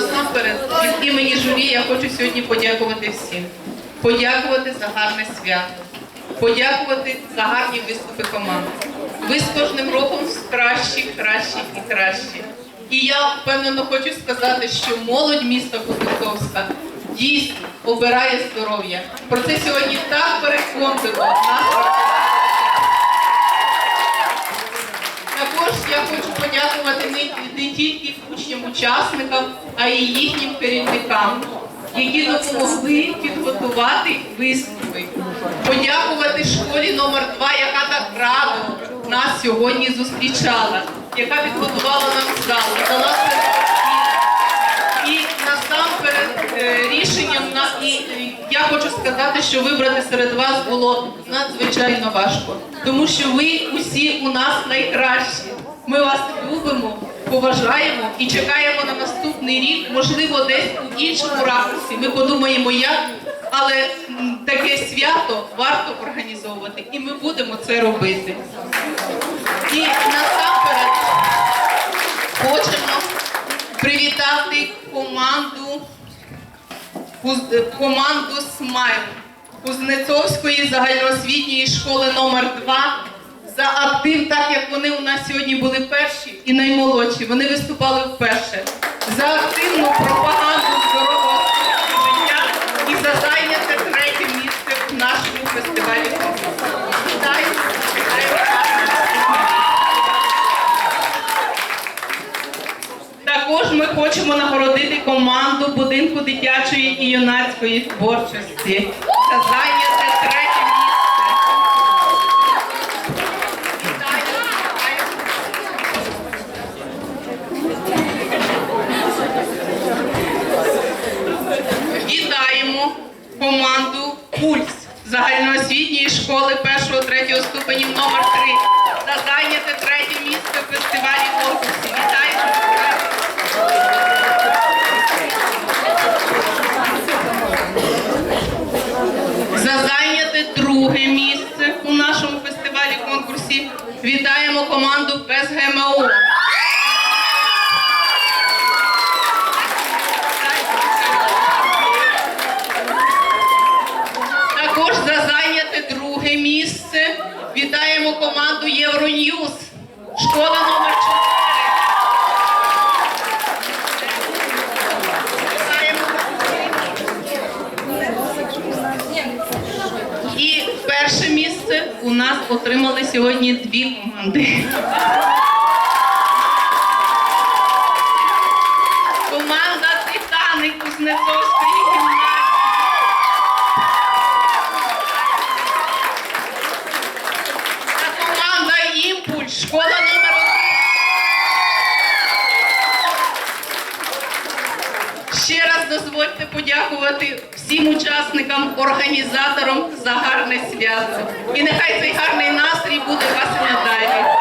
насамперед від імені журі я хочу сьогодні подякувати всім. Подякувати за гарне свято, подякувати за гарні виступи команд. Ви з кожним роком кращі, кращі і кращі. І я впевнено хочу сказати, що молодь міста Кузнецовська дійсно обирає здоров'я. Про це сьогодні так переконливо я хочу подякувати не, тільки учням-учасникам, а й їхнім керівникам, які допомогли підготувати виступи. Подякувати школі номер 2 яка так радо нас сьогодні зустрічала, яка підготувала нам зал, дала. І насамперед е, рішенням на і я хочу сказати, що вибрати серед вас було надзвичайно важко, тому що ви усі у нас найкращі. Ми вас любимо, поважаємо і чекаємо на наступний рік, можливо, десь у іншому ракурсі. Ми подумаємо, як, але таке свято варто організовувати, і ми будемо це робити. І насамперед хочемо привітати команду е, команду Смайл Кузнецовської загальноосвітньої школи номер 2 за актив, так як вони у нас сьогодні були наймолодші. Вони виступали вперше за активну пропаганду здорового життя і за зайняте третє місце в нашому фестивалі. Вітаю! Також ми хочемо нагородити команду будинку дитячої і юнацької творчості за зайняте третє місце. Вітаю, вітаю. Вітаємо команду Пульс загальноосвітньої школи 1-3 ступенів номер 3 за зайняте третє місце в фестивалі конкурсі. Вітаємо! вітаємо. За зайняте друге місце у нашому фестивалі конкурсі вітаємо команду без ГМО. Також за зайняте друге місце вітаємо команду Євроньюз. Школа номер 4. І перше місце у нас отримали сьогодні дві команди. Команда Ще раз дозвольте подякувати всім учасникам, організаторам за гарне свято. І нехай цей гарний настрій буде у вас і надалі.